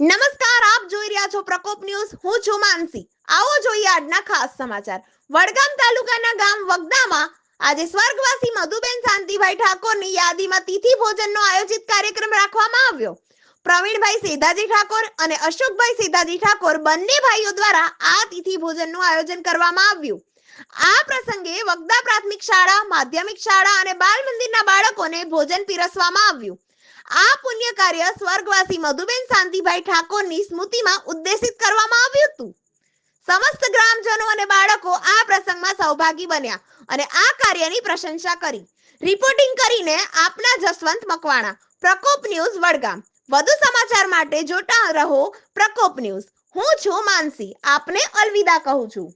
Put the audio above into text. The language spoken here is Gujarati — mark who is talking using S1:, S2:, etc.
S1: નમસ્કાર, આપ જોઈ રહ્યા છો પ્રકોપ ન્યૂઝ. હું છું માનસી. આવો જોઈએ આજના ખાસ સમાચાર. વડગામ તાલુકાના ગામ વગદામાં આજે સ્વર્ગવાસી મધુબેન શાંતિભાઈ ઠાકોરની યાદીમાં તિથિ ભોજનનો આયોજિત કાર્યક્રમ રાખવામાં આવ્યો. પ્રવીણભાઈ સેધાજી ઠાકોર અને અશોકભાઈ સેધાજી ઠાકોર બંને ભાઈઓ દ્વારા આ તિથિ ભોજનનું આયોજન કરવામાં આવ્યું. આ પ્રસંગે વગદા પ્રાથમિક શાળા, માધ્યમિક શાળા અને બાલ મંદિરના બાળકોને ભોજન પીરસવામાં આવ્યું. આ પુણ્ય કાર્ય સ્વર્ગવાસી મધુબેન શાંતિભાઈ ઠાકોરની સ્મૃતિમાં ઉદ્દેશિત કરવામાં આવ્યું હતું. સમસ્ત ગ્રામજનો અને બાળકો આ પ્રસંગમાં સહભાગી બન્યા અને આ કાર્યની પ્રશંસા કરી. રિપોર્ટિંગ કરીને આપના જસવંત મકવાણા, પ્રકોપ ન્યૂઝ, વડગામ. વધુ સમાચાર માટે જોતા રહો પ્રકોપ ન્યૂઝ. હું છું માનસી. આપને અલવિદા કહું છું.